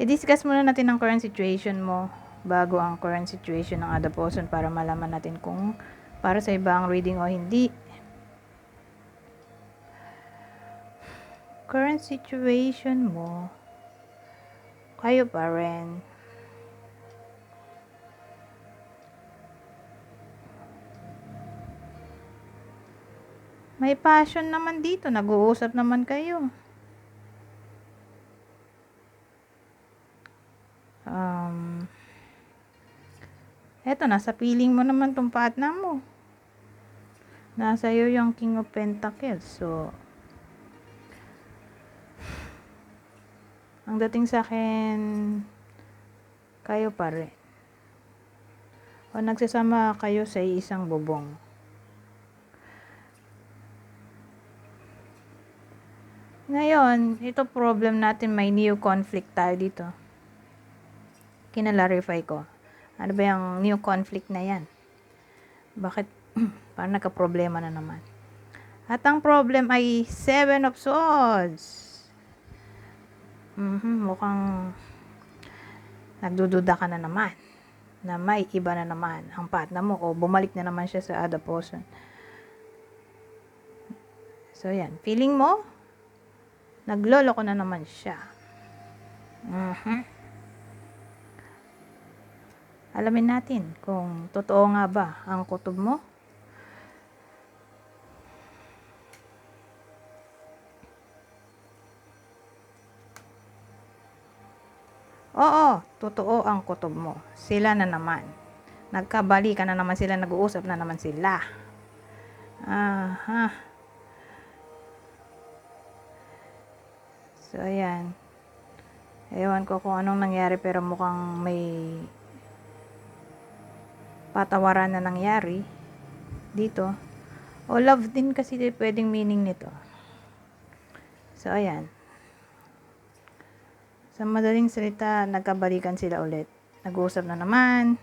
i-discuss muna natin ang current situation mo bago ang current situation ng person para malaman natin kung para sa iba ang reading o hindi. Current situation mo, kayo pa rin. May passion naman dito, nag-uusap naman kayo. Eto, nasa feeling mo naman tong partner mo. Nasa iyo yung King of Pentacles. So, ang dating sa akin, kayo pa rin. O nagsasama kayo sa isang bubong. Ngayon, ito problem natin, may new conflict tayo dito. Kinalarify ko. Ano ba yung new conflict na yan? Bakit parang nagka-problema na naman? At ang problem ay Seven of Swords. Mhm, mukhang nagdududa ka na naman na may iba na naman ang partner mo o bumalik na naman siya sa other person. So, yan. Feeling mo, naglolo ko na naman siya. Mhm. Alamin natin kung totoo nga ba ang kutob mo. Oo, totoo ang kutob mo. Sila na naman. Nagkabalikan na naman sila, nag-uusap na naman sila. Aha. So, ayan. Ewan ko kung anong nangyari pero mukhang may patawaran na nangyari dito. O love din kasi pwedeng meaning nito. So, ayan. Sa madaling salita, nagkabalikan sila ulit. Nag-uusap na naman.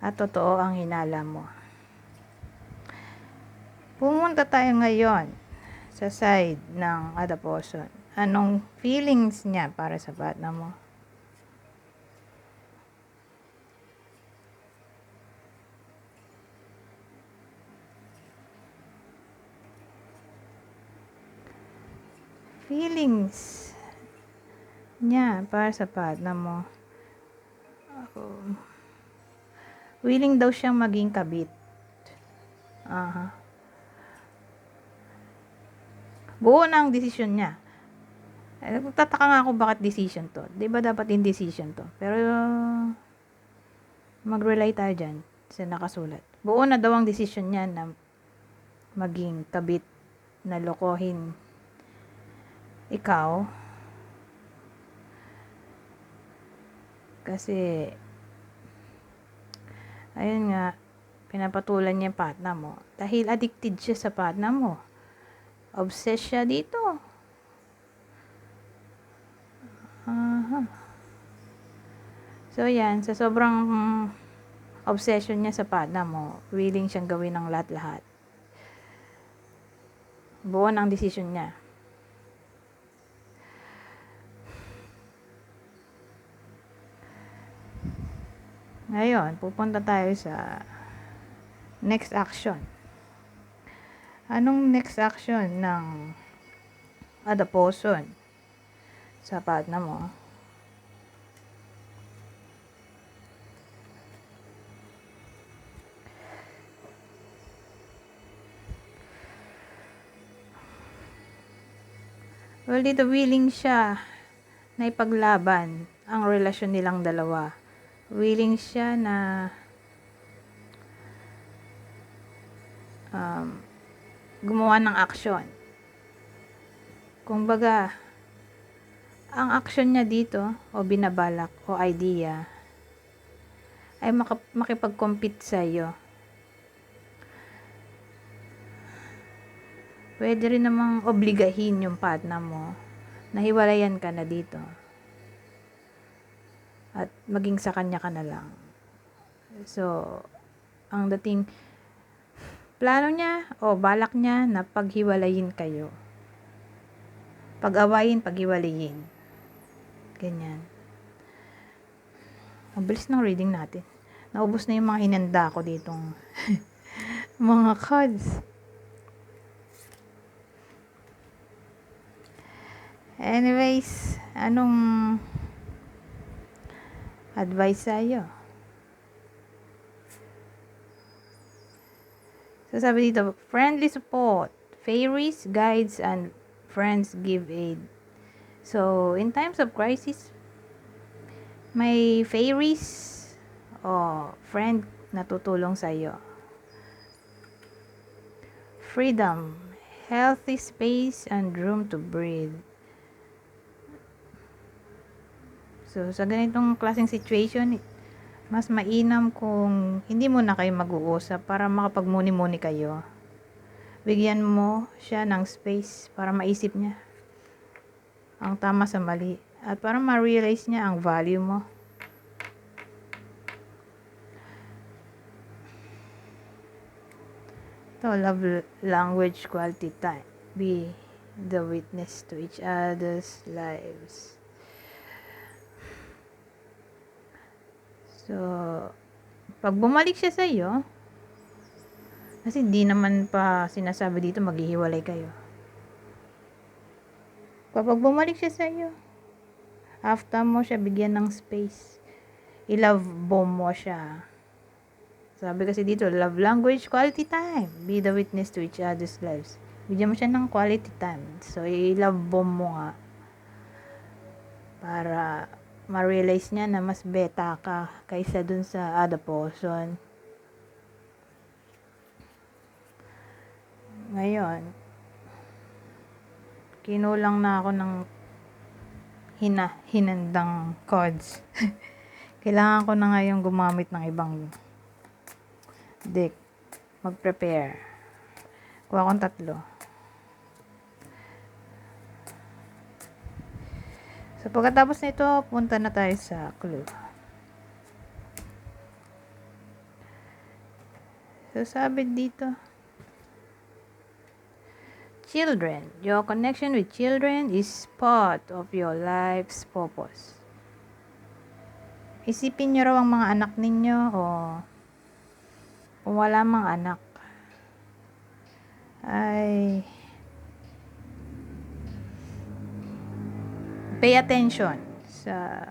At totoo ang hinala mo. Pumunta tayo ngayon sa side ng person. Anong feelings niya para sa partner mo? Feelings niya para sa partner mo. Willing daw siyang maging kabit. Aha. Buo na ang desisyon niya. Eh, Nagtataka nga ako bakit decision to. Di ba dapat indecision to? Pero, mag-rely tayo dyan sa nakasulat. Buo na daw ang decision niya na maging kabit na lokohin ikaw. Kasi, ayun nga, pinapatulan niya yung partner mo. Dahil addicted siya sa partner mo. Obsessed siya dito. Aha. So, yan. Sa sobrang mm, obsession niya sa partner mo, willing siyang gawin ng lahat-lahat. Buo ng decision niya. Ngayon, pupunta tayo sa next action. Anong next action ng person sa partner mo? Well, dito willing siya na ipaglaban ang relasyon nilang dalawa. Willing siya na um, gumawa ng action. Kung baga, ang action niya dito, o binabalak, o idea, ay maka- makipag-compete sa iyo. Pwede rin namang obligahin yung partner mo na hiwalayan ka na dito. Maging sa kanya ka na lang. So, ang dating plano niya o balak niya na paghiwalayin kayo. Pag-awayin, paghiwalayin. Ganyan. Ang bilis ng reading natin. Naubos na yung mga hinanda ko ditong mga cards. Anyways, anong advice sa'yo? So sabi dito, friendly support, fairies, guides, and friends give aid. So, in times of crisis, may fairies o friend na tutulong sa iyo. Freedom, healthy space, and room to breathe. So, sa ganitong klaseng situation, mas mainam kung hindi mo na kayo mag-uusap para makapagmuni-muni kayo. Bigyan mo siya ng space para maisip niya ang tama sa mali at para ma-realize niya ang value mo. To love language quality time. Be the witness to each other's lives. So, pag bumalik siya sa iyo, kasi di naman pa sinasabi dito maghihiwalay kayo. Kapag bumalik siya sa iyo, after mo siya bigyan ng space, i-love bomb mo siya. Sabi kasi dito, love language, quality time. Be the witness to each other's lives. Bigyan mo siya ng quality time. So, i-love bomb mo nga. Para ma-realize niya na mas beta ka kaysa dun sa other person. Ngayon, kinulang na ako ng hina, hinandang cards. Kailangan ko na ngayon gumamit ng ibang deck. Mag-prepare. Kuha akong tatlo. So, pagkatapos nito, punta na tayo sa clue. So, sabi dito, Children, your connection with children is part of your life's purpose. Isipin nyo raw ang mga anak ninyo o kung wala mang anak ay pay attention sa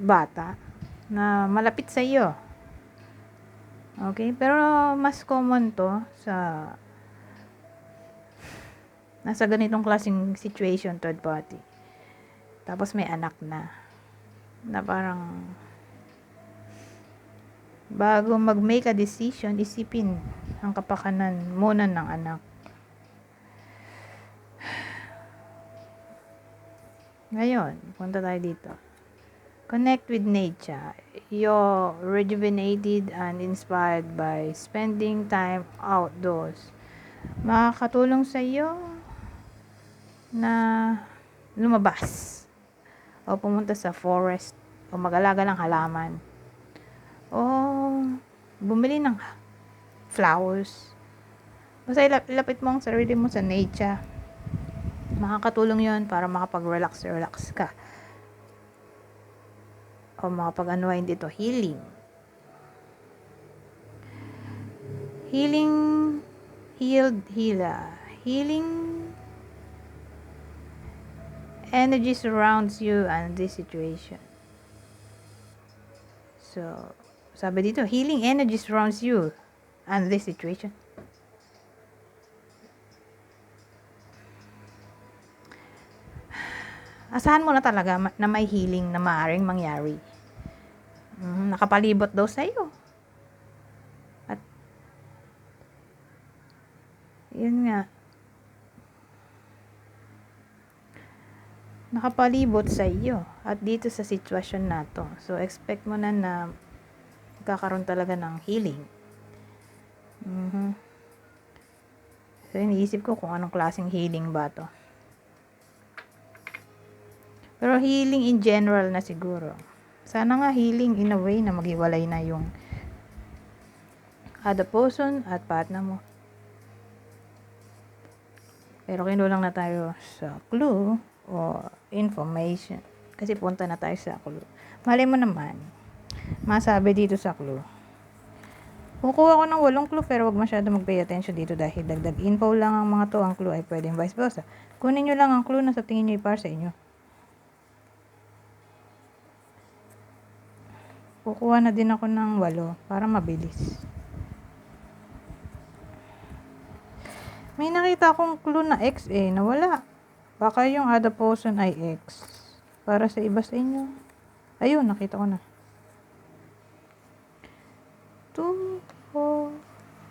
bata na malapit sa iyo. Okay? Pero mas common to sa nasa ganitong klaseng situation third party. Tapos may anak na. Na parang bago mag-make a decision, isipin ang kapakanan muna ng anak. Ngayon, punta tayo dito. Connect with nature. You're rejuvenated and inspired by spending time outdoors. Makakatulong sa iyo na lumabas o pumunta sa forest o mag-alaga ng halaman o bumili ng flowers. Basta ilap- ilapit mo ang sarili mo sa nature. Makakatulong yon para makapag-relax, relax ka. O makapag-unwind dito, healing. Healing, healed, healer. Healing energy surrounds you and this situation. So, sabi dito, healing energy surrounds you and this situation. Asahan mo na talaga na may healing na maaaring mangyari. Mhm, nakapalibot daw sa iyo. At yun nga, nakapalibot sa iyo at dito sa sitwasyon na to. So, expect mo na na magkakaroon talaga ng healing. Mhm. So, iniisip ko kung anong klaseng healing ba to. Pero healing in general na siguro. Sana nga healing in a way na maghiwalay na yung other person at partner mo. Pero kinulang na tayo sa clue o information. Kasi punta na tayo sa clue. Mali mo naman. Masabi dito sa clue. Kukuha ko ng walong clue pero wag masyado mag-pay attention dito dahil dagdag info lang ang mga to. Ang clue ay pwedeng vice versa. Kunin nyo lang ang clue na sa tingin nyo ipar sa inyo. Kukuha na din ako ng walo para mabilis. May nakita akong clue na X eh, nawala. Baka yung person ay X. Para sa iba sa inyo. Ayun, nakita ko na. 2, 4,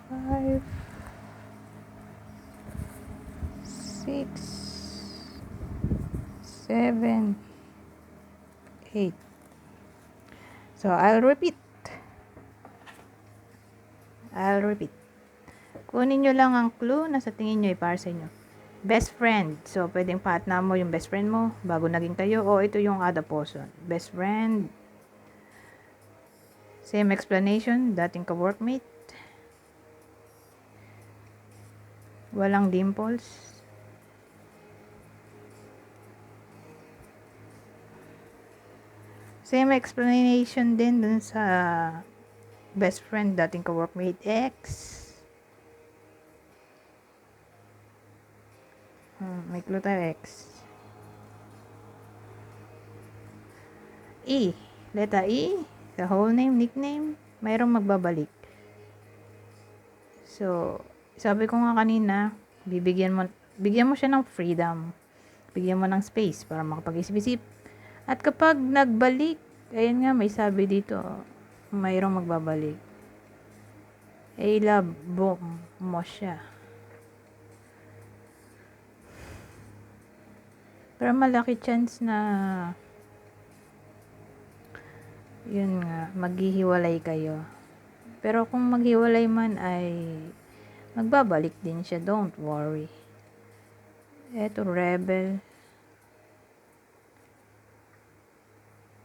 5, 6, 7, 8. So, I'll repeat. I'll repeat. Kunin nyo lang ang clue na sa tingin nyo ay para sa inyo. Best friend. So, pwedeng partner mo yung best friend mo bago naging kayo. O ito yung other person. Best friend. Same explanation. Dating ka-workmate. Walang dimples. Same explanation din dun sa best friend, dating ka-workmate X. Hmm, may clue tayo X. E. Letter E. Sa whole name, nickname, mayroong magbabalik. So, sabi ko nga kanina, bibigyan mo, bigyan mo siya ng freedom. Bigyan mo ng space para makapag-isip-isip. At kapag nagbalik, ayan nga, may sabi dito, mayroong magbabalik. Eh, boom mo siya. Pero malaki chance na yun nga, maghihiwalay kayo. Pero kung maghiwalay man ay magbabalik din siya. Don't worry. Eto, rebel.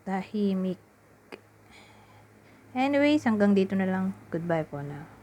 Tahimik. Anyways, hanggang dito na lang. Goodbye po na.